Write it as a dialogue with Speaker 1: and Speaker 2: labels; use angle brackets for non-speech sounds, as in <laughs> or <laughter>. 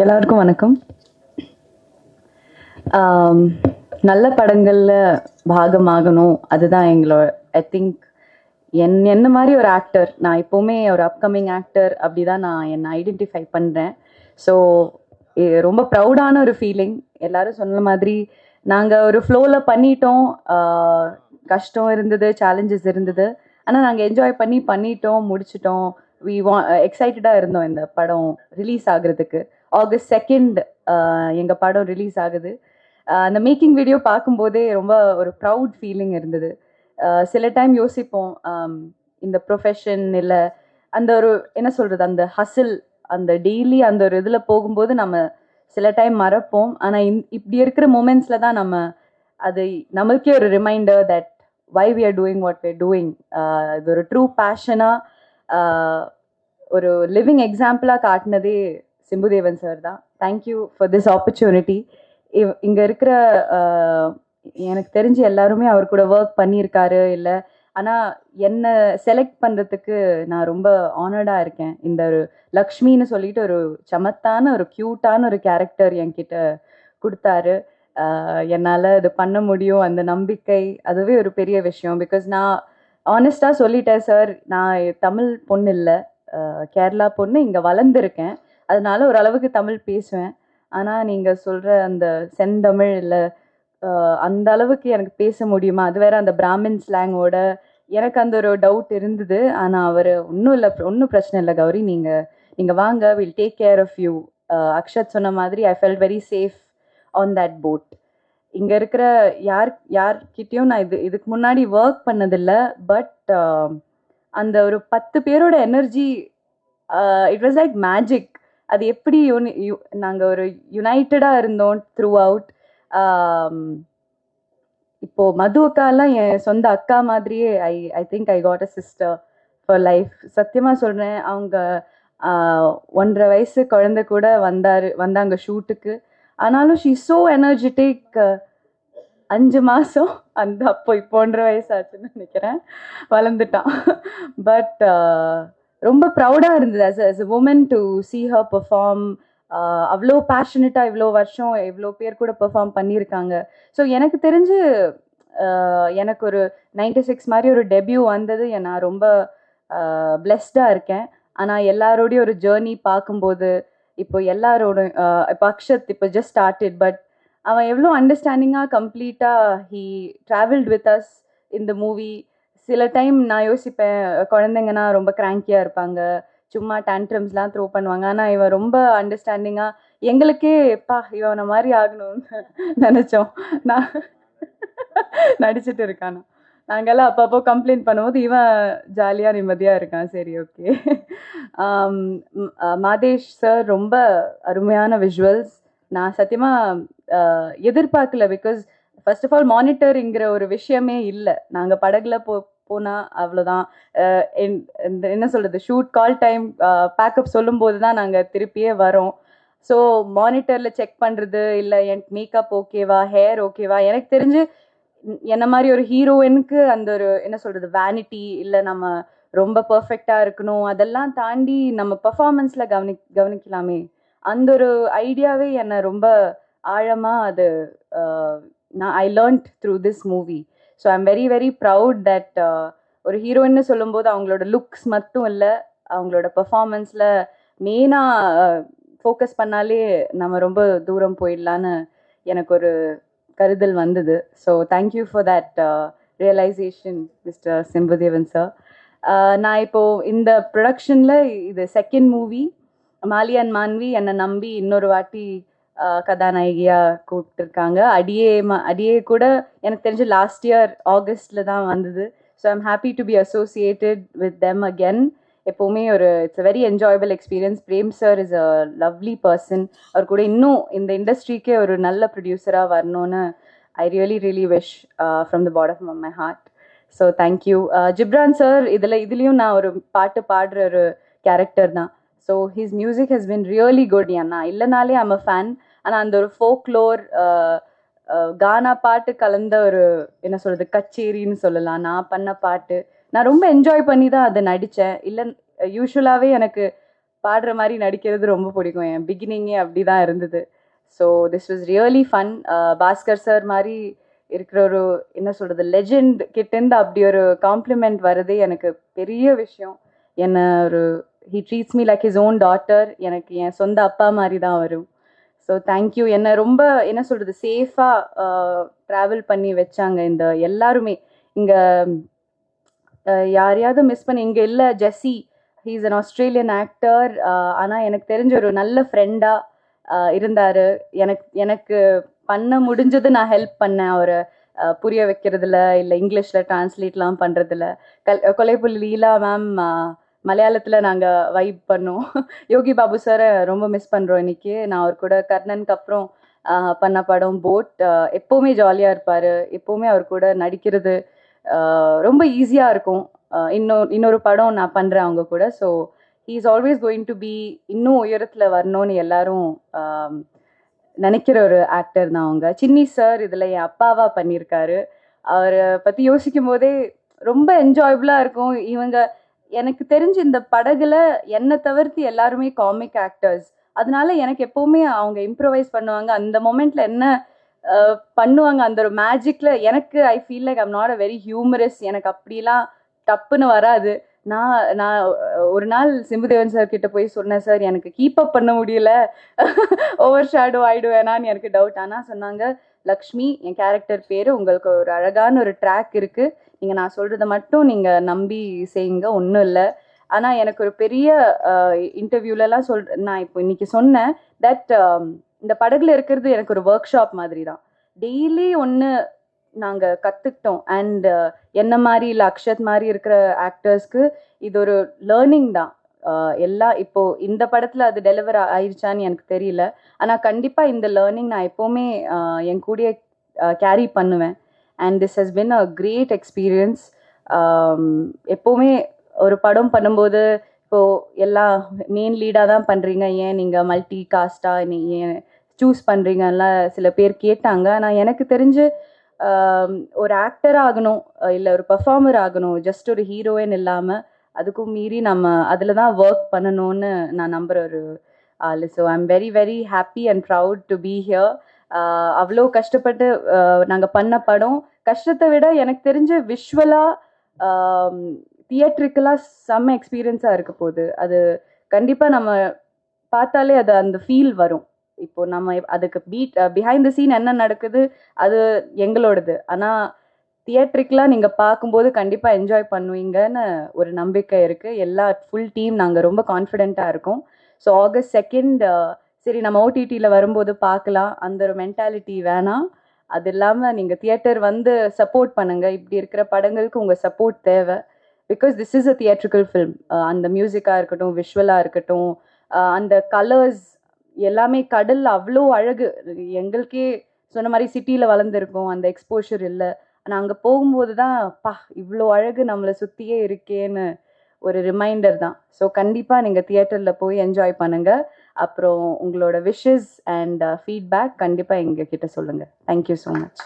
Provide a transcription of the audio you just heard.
Speaker 1: எல்லாருக்கும் வணக்கம். நல்ல படங்களில் பாகமாகணும். அதுதான் எங்களோட ஐ திங்க் என் என்ன மாதிரி ஒரு ஆக்டர் நான் எப்போவுமே ஒரு அப்கமிங் ஆக்டர் அப்படி தான் நான் என்னை ஐடென்டிஃபை பண்ணுறேன் ஸோ ரொம்ப ப்ரௌடான ஒரு ஃபீலிங் எல்லாரும் சொன்ன மாதிரி நாங்கள் ஒரு ஃப்ளோவில் பண்ணிட்டோம். கஷ்டம் இருந்தது சேலஞ்சஸ் இருந்தது. ஆனால் நாங்கள் என்ஜாய் பண்ணி பண்ணிட்டோம் முடிச்சிட்டோம். வி வா எக்ஸைட்டடாக இருந்தோம் இந்த படம் ரிலீஸ் ஆகுறதுக்கு. ஆகஸ்ட் செகண்ட் எங்கள் படம் ரிலீஸ் ஆகுது. அந்த மேக்கிங் வீடியோ பார்க்கும்போதே ரொம்ப ஒரு ப்ரவுட் ஃபீலிங் இருந்தது. சில டைம் யோசிப்போம் இந்த ப்ரொஃபஷன் இல்லை அந்த ஒரு என்ன சொல்கிறது அந்த ஹசில் அந்த டெய்லி அந்த ஒரு இதில் போகும்போது நம்ம சில டைம் மறப்போம். ஆனால் இந் இப்படி இருக்கிற மூமெண்ட்ஸில் தான் நம்ம அது நம்மளுக்கே ஒரு reminder that why we are doing what we doing இது ஒரு ட்ரூ பேஷனாக ஒரு லிவிங் எக்ஸாம்பிளாக காட்டினதே சிம்புதேவன் சார் தான். Thank you for this opportunity இங்கே இருக்கிற எனக்கு தெரிஞ்சு எல்லாருமே அவர் கூட ஒர்க் பண்ணியிருக்காரு இல்லை. ஆனால் என்னை செலக்ட் பண்ணுறதுக்கு நான் ரொம்ப ஆனர்டாக இருக்கேன். இந்த ஒரு லக்ஷ்மின்னு சொல்லிட்டு ஒரு சமத்தான ஒரு க்யூட்டான ஒரு கேரக்டர் என்கிட்ட கொடுத்தாரு. என்னால் இது பண்ண முடியும். அந்த நம்பிக்கை அதுவே ஒரு பெரிய விஷயம். பிகாஸ் நான் ஆனஸ்டாக சொல்லிட்டேன் சார் நான் தமிழ் பொண்ணு இல்லை. கேரளா பொண்ணு இங்கே வளர்ந்துருக்கேன். அதனால ஓரளவுக்கு தமிழ் பேசுவேன். ஆனால் நீங்கள் சொல்கிற அந்த செந்தமிழ் இல்லை அந்த அளவுக்கு எனக்கு பேச முடியுமா? அது வேற அந்த பிராமின் ஸ்லாங்கோட எனக்கு அந்த ஒரு டவுட் இருந்தது. ஆனால் அவர் ஒன்றும் இல்லை ஒன்றும் பிரச்சனை இல்லை கௌரி. நீங்கள் நீங்கள் வாங்க will take care of you Akshat சொன்ன மாதிரி I felt very safe on that boat இங்கே இருக்கிற யார் யார்கிட்டயும் நான் இது இதுக்கு முன்னாடி ஒர்க் பண்ணதில்லை பட் அந்த ஒரு பத்து பேரோட energy it was like magic அது எப்படி யூனி யூ நாங்கள் ஒரு யுனைட்டடாக இருந்தோம் த்ரூ அவுட் இப்போ மது அக்காலாம் என் சொந்த அக்கா மாதிரியே I I think I got a sister for life சத்தியமாக சொல்கிறேன் அவங்க ஒன்றரை வயசு குழந்தை கூட வந்தார் வந்தாங்க ஷூட்டுக்கு ஆனாலும் ஷீ ஸோ எனர்ஜெட்டிக் அஞ்சு மாதம் அந்த அப்போ இப்போ ஒன்றரை வயசாச்சுன்னு நினைக்கிறேன். வளர்ந்துட்டான். பட் ரொம்ப ப்ரௌடாக இருந்தது as as woman to see her perform அவ்வளோ பேஷனட்டாக இவ்வளோ வருஷம் இவ்வளோ பேர் கூட பெர்ஃபார்ம் பண்ணியிருக்காங்க. ஸோ எனக்கு தெரிஞ்சு எனக்கு ஒரு நைன்டி சிக்ஸ் மாதிரி ஒரு டெபியூ வந்தது. நான் ரொம்ப பிளெஸ்டாக இருக்கேன். ஆனால் எல்லாரோடையும் ஒரு ஜேர்னி பார்க்கும்போது இப்போ எல்லாரோட இப்போ அக்ஷத் இப்போ ஜஸ்ட் ஸ்டார்டட் பட் அவன் எவ்வளோ அண்டர்ஸ்டாண்டிங்காக கம்ப்ளீட்டாக ஹீ ட்ராவல்ட் வித் அஸ் இந்த மூவி சில டைம் நான் யோசிப்பேன் குழந்தைங்கன்னா ரொம்ப கிராங்கியாக இருப்பாங்க. சும்மா டேண்ட்ரம்ஸ்லாம் த்ரோ பண்ணுவாங்க. ஆனால் இவன் ரொம்ப அண்டர்ஸ்டாண்டிங்காக எங்களுக்கே பா இவனை மாதிரி ஆகணும்னு <laughs> நினச்சோம். நான் <laughs> நடிச்சிட்டு இருக்கானா. நாங்கெல்லாம் அப்பப்போ கம்ப்ளைண்ட் பண்ணும்போது இவன் ஜாலியாக நிம்மதியாக இருக்கான். சரி ஓகே மாதேஷ் சார் ரொம்ப அருமையான விஷுவல்ஸ் நான் சத்தியமாக எதிர்பார்க்கல பிகாஸ் ஃபர்ஸ்ட் ஆஃப் ஆல் மானிட்டருங்கிற ஒரு விஷயமே இல்லை. நாங்கள் படகுல போ போனால் அவ்வளோதான் என்- இந்த என்ன சொல்கிறது ஷூட் கால் டைம் பேக்கப் சொல்லும்போது தான் நாங்கள் திருப்பியே வரோம். ஸோ மானிட்டரில் செக் பண்ணுறது இல்லை என் மேக்கப் ஓகேவா ஹேர் ஓகேவா எனக்கு தெரிஞ்சு என்ன மாதிரி ஒரு ஹீரோயினுக்கு அந்த ஒரு என்ன சொல்கிறது வேனிட்டி இல்லை நம்ம ரொம்ப பர்ஃபெக்டாக இருக்கணும் அதெல்லாம் தாண்டி நம்ம பர்ஃபார்மன்ஸில் கவனி கவனிக்கலாமே. அந்த ஒரு ஐடியாவே என்னை ரொம்ப ஆழமாக அது நான் I learnt through this movie so I'm very very proud that ஒரு ஹீரோயின்னு சொல்லும்போது அவங்களோட லுக்ஸ் மட்டும் இல்லை அவங்களோட பர்ஃபார்மன்ஸில் மெயினாக ஃபோக்கஸ் பண்ணாலே நம்ம ரொம்ப தூரம் போயிடலான்னு எனக்கு ஒரு கருதல் வந்தது. So thank you for that realisation mister Simbudevan sir நான் இப்போது இந்த ப்ரொடக்ஷனில் இது second movie Maali and Manvi என்னை நம்பி இன்னொரு வாட்டி கதாநாயகியா கூப்பிட்டுருக்காங்க. அடியே ம- அடியே கூட எனக்கு தெரிஞ்சு லாஸ்ட் இயர் ஆகஸ்ட்ல தான் வந்தது. So I'm happy to be associated with them again எப்போவுமே ஒரு it's very enjoyable experience Prem sir is a lovely person அவர் கூட இன்னும் இந்த இண்டஸ்ட்ரிக்கே ஒரு நல்ல ப்ரொடியூசராக வரணும்னு I really really wish from the bottom of my heart so thank you Ghibran sir இதில் இதுலேயும் நான் ஒரு பாட்டு பாடுற ஒரு கேரக்டர் தான். So his music has been really good ஏன்னா இல்லைனாலே ஐம் அ ஃபேன் ஆனால் அந்த ஒரு ஃபோக்லோர் கானா பாட்டு கலந்த ஒரு என்ன சொல்கிறது கச்சேரின்னு சொல்லலாம். நான் பண்ண பாட்டு. நான் ரொம்ப என்ஜாய் பண்ணி தான் அதை நடித்தேன் இல்லை யூஸ்வலாகவே எனக்கு பாடுற மாதிரி நடிக்கிறது ரொம்ப பிடிக்கும். என் பிகினிங்கே அப்படி தான் இருந்தது so this was really fun Bhaskar sir மாதிரி இருக்கிற ஒரு என்ன சொல்கிறது லெஜெண்ட் கிட்டேருந்து அப்படி ஒரு காம்ப்ளிமெண்ட் வர்றதே எனக்கு பெரிய விஷயம். என்னை ஒரு he treats me like his own daughter எனக்கு என் சொந்த அப்பா மாதிரி தான் வரும். ஸோ தேங்க்யூ என்னை ரொம்ப என்ன சொல்கிறது சேஃபாக ட்ராவல் பண்ணி வச்சாங்க இந்த எல்லாருமே. இங்கே யாரையாவது மிஸ் பண்ணி இங்கே இல்லை Jesse he's an Australian actor ஆனால் எனக்கு தெரிஞ்ச ஒரு நல்ல ஃப்ரெண்டாக இருந்தார். எனக்கு எனக்கு பண்ண முடிஞ்சது நான் ஹெல்ப் பண்ணேன் அவரை. புரிய வைக்கிறதுல இல்லை இங்கிலீஷில் ட்ரான்ஸ்லேட்லாம் பண்ணுறதுல கல் கொலைப்புள்ளி லீலா மேம் மலையாளத்தில் நாங்கள் வைப் பண்ணோம். யோகி பாபு சாரை ரொம்ப மிஸ் பண்ணுறோம் இன்னைக்கு. நான் அவர் கூட கர்ணனுக்கு அப்புறம் பண்ண படம் போட் எப்போவுமே ஜாலியாக இருப்பார். எப்போவுமே அவர் கூட நடிக்கிறது ரொம்ப ஈஸியாக இருக்கும். இன்னொரு இன்னொரு படம் நான் பண்ணுறேன் அவங்க கூட. So he is always going to be இன்னும் உயரத்தில் வரணும்னு எல்லாரும் நினைக்கிற ஒரு ஆக்டர் தான் அவங்க. சின்னி சார் இதில் என் அப்பாவா பண்ணியிருக்காரு. அவரை பற்றி யோசிக்கும் போதே ரொம்ப என்ஜாயபுளாக இருக்கும். இவங்க எனக்கு தெரிஞ்சு இந்த படகுல என்னை தவிர்த்து எல்லாருமே காமிக் ஆக்டர்ஸ் அதனால எனக்கு எப்பவுமே அவங்க இம்ப்ரவைஸ் பண்ணுவாங்க. அந்த மொமெண்ட்ல என்ன பண்ணுவாங்க அந்த ஒரு மேஜிக்ல எனக்கு I feel like I'm not a very humorous எனக்கு அப்படிலாம் தப்புன்னு வராது. நான் நான் ஒரு நாள் சிம்புதேவன் சார் கிட்ட போய் சொன்னேன் சார் எனக்கு கீப் அப் பண்ண முடியல. <laughs> ஓவர் ஷேடோ ஆயிடுவேனான்னு எனக்கு டவுட் ஆனால் சொன்னாங்க லக்ஷ்மி என் கேரக்டர் பேர் உங்களுக்கு ஒரு அழகான ஒரு ட்ராக் இருக்குது நீங்கள் நான் சொல்கிறத மட்டும் நீங்கள் நம்பி செய்யுங்க ஒன்றும் இல்லை. ஆனால் எனக்கு ஒரு பெரிய இன்டர்வியூலலாம் சொல் நான் இப்போ இன்னைக்கு சொன்னேன் தட் இந்த படகுல இருக்கிறது எனக்கு ஒரு ஒர்க் ஷாப் மாதிரி தான் டெய்லி ஒன்று நாங்கள் கற்றுக்கிட்டோம் அண்ட் என்ன மாதிரி இல்லை அக்ஷத் மாதிரி இருக்கிற ஆக்டர்ஸ்க்கு இது ஒரு லேர்னிங் தான். எல்லாம் எல்லா இப்போ இந்த படத்தில் அது டெலிவர் ஆயிடுச்சான்னு எனக்கு தெரியல. ஆனால் கண்டிப்பாக இந்த லேர்னிங் நான் எப்போவுமே என் கூடிய கேரி பண்ணுவேன். And this has been a great experience எப்போவுமே ஒரு படம் பண்ணும்போது இப்போ எல்லா மெயின் லீடாக தான் பண்ணுறீங்க ஏன் நீங்கள் மல்டி காஸ்டாக நீ ஏன் சூஸ் பண்ணுறீங்கலாம் சில பேர் கேட்டாங்க. ஆனால் எனக்கு தெரிஞ்சு um, ஒரு ஆக்டர் ஆகணும் இல்லை ஒரு பர்ஃபார்மர் ஆகணும் ஜஸ்ட் ஒரு ஹீரோயின் இல்லாமல் அதுக்கும் மீறி நம்ம அதில் தான் ஒர்க் பண்ணணும்னு நான் நம்புகிற ஒரு ஆள். So I am very very happy and proud to be here அவ்வளோ கஷ்டப்பட்டு நாங்கள் பண்ண படம். கஷ்டத்தை விட எனக்கு தெரிஞ்ச விஷுவலாக தியேட்ரிக்கலாக செம்ம எக்ஸ்பீரியன்ஸாக இருக்க போகுது. அது கண்டிப்பாக நம்ம பார்த்தாலே அது அந்த ஃபீல் வரும். இப்போ நம்ம அதுக்கு பீட் பிஹைண்ட் த சீன் என்ன நடக்குது அது எங்களோடது. ஆனால் தியேட்ரிக்கெலாம் நீங்கள் பார்க்கும்போது கண்டிப்பாக என்ஜாய் பண்ணுவீங்கன்னு ஒரு நம்பிக்கை இருக்குது எல்லா ஃபுல் டீம் நாங்கள் ரொம்ப கான்ஃபிடென்ட்டாக இருக்கோம். ஸோ ஆகஸ்ட் செகண்ட் சரி நம்ம ஓடிடியில் வரும்போது பார்க்கலாம். அந்த ஒரு மென்டாலிட்டி வேணாம் அது இல்லாமல் நீங்கள் தியேட்டர் வந்து சப்போர்ட் பண்ணுங்கள் இப்படி இருக்கிற படங்களுக்கு உங்கள் சப்போர்ட் தேவை. Because this is a theatrical film அந்த மியூசிக்காக இருக்கட்டும் விஷுவலாக இருக்கட்டும் அந்த கலர்ஸ் எல்லாமே கடல் அவ்வளோ அழகு. எங்களுக்கே சொன்ன மாதிரி சிட்டியில் வளர்ந்துருக்கோம். அந்த எக்ஸ்போஷர் இல்லை. ஆனால் அங்கே போகும்போது தான் பா இவ்வளோ அழகு நம்மளை சுற்றியே இருக்கேன்னு ஒரு ரிமைண்டர் தான். ஸோ கண்டிப்பாக நீங்கள் தியேட்டரில் போய் என்ஜாய் பண்ணுங்கள் அப்புறம் உங்களோட விஷஸ் அண்ட் ஃபீட்பேக் கண்டிப்பாக எங்ககிட்ட சொல்லுங்கள் தேங்க்யூ ஸோ மச்